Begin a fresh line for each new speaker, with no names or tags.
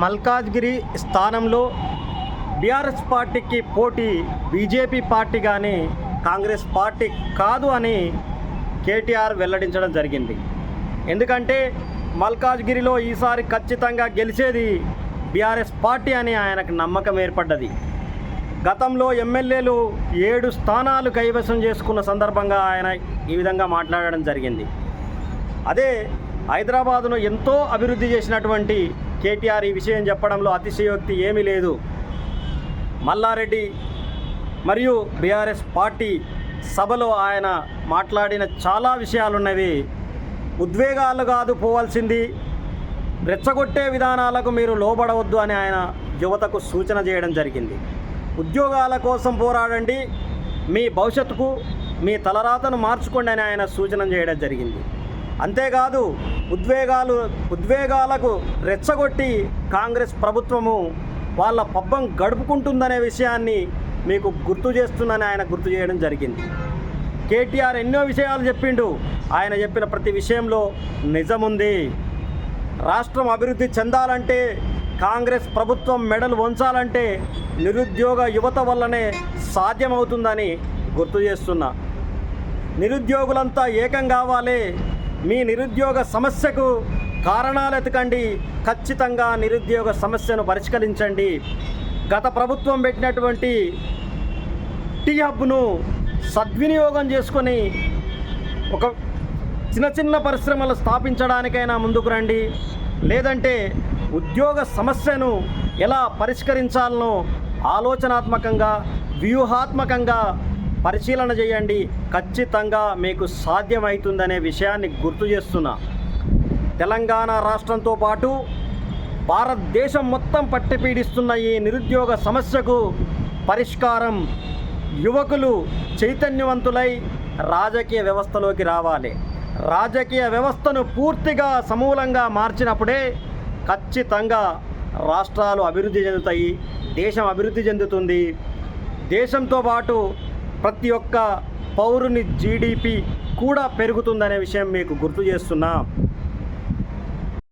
మల్కాజ్గిరి స్థానంలో బీఆర్ఎస్ పార్టీకి పోటీ బీజేపీ పార్టీ కానీ కాంగ్రెస్ పార్టీ కాదు అని కేటీఆర్ వెల్లడించడం జరిగింది. ఎందుకంటే మల్కాజ్గిరిలో ఈసారి ఖచ్చితంగా గెలిచేది బీఆర్ఎస్ పార్టీ అని ఆయనకు నమ్మకం ఏర్పడ్డది. గతంలో ఎమ్మెల్యేలు ఏడు స్థానాలు కైవసం చేసుకున్న సందర్భంగా ఆయన ఈ విధంగా మాట్లాడడం జరిగింది. అదే హైదరాబాదును ఎంతో అభివృద్ధి చేసినటువంటి కేటీఆర్ ఈ విషయం చెప్పడంలో అతిశయోక్తి ఏమీ లేదు. మల్లారెడ్డి మరియు బీఆర్ఎస్ పార్టీ సభలో ఆయన మాట్లాడిన చాలా విషయాలున్నవి. ఉద్వేగాలు కాదు పోవాల్సింది. రెచ్చగొట్టే విధానాలకు మీరు లోబడవద్దు అని ఆయన యువతకు సూచన చేయడం జరిగింది. ఉద్యోగాల కోసం పోరాడండి. మీ భవిష్యత్తుకు మీ తలరాతను మార్చుకోండి అని ఆయన సూచన చేయడం జరిగింది. అంతేకాదు ఉద్వేగాలు ఉద్వేగాలకు రెచ్చగొట్టి కాంగ్రెస్ ప్రభుత్వము వాళ్ళ పబ్బం గడుపుకుంటుందనే విషయాన్ని మీకు గుర్తు చేస్తుందని ఆయన గుర్తు చేయడం జరిగింది. కేటీఆర్ ఎన్నో విషయాలు చెప్పిండు. ఆయన చెప్పిన ప్రతి విషయంలో నిజముంది. రాష్ట్రం అభివృద్ధి చెందాలంటే కాంగ్రెస్ ప్రభుత్వం మెడలు వంచాలంటే నిరుద్యోగ యువత వల్లనే సాధ్యమవుతుందని గుర్తు చేస్తున్నా. నిరుద్యోగులంతా ఏకం కావాలి మీ నిరుద్యోగ సమస్యకు కారణాలు ఎతకండి ఖచ్చితంగా నిరుద్యోగ సమస్యను పరిష్కరించండి. గత ప్రభుత్వం పెట్టినటువంటి టీ హబ్ను సద్వినియోగం చేసుకొని ఒక చిన్న చిన్న పరిశ్రమలు స్థాపించడానికైనా ముందుకు రండి. లేదంటే ఉద్యోగ సమస్యను ఎలా పరిష్కరించాలనో ఆలోచనాత్మకంగా వ్యూహాత్మకంగా పరిశీలన చేయండి. ఖచ్చితంగా మీకు సాధ్యమవుతుందనే విషయాన్ని గుర్తు చేస్తున్నా. తెలంగాణ రాష్ట్రంతో పాటు భారతదేశం మొత్తం పట్టిపీడిస్తున్న ఈ నిరుద్యోగ సమస్యకు పరిష్కారం యువకులు చైతన్యవంతులై రాజకీయ వ్యవస్థలోకి రావాలి. రాజకీయ వ్యవస్థను పూర్తిగా సమూలంగా మార్చినప్పుడే ఖచ్చితంగా రాష్ట్రాలు అభివృద్ధి చెందుతాయి దేశం అభివృద్ధి చెందుతుంది. దేశంతో పాటు ప్రతి ఒక్క పౌరుని జీడిపి కూడా పెరుగుతుందనే విషయం మీకు గుర్తు చేస్తున్నా.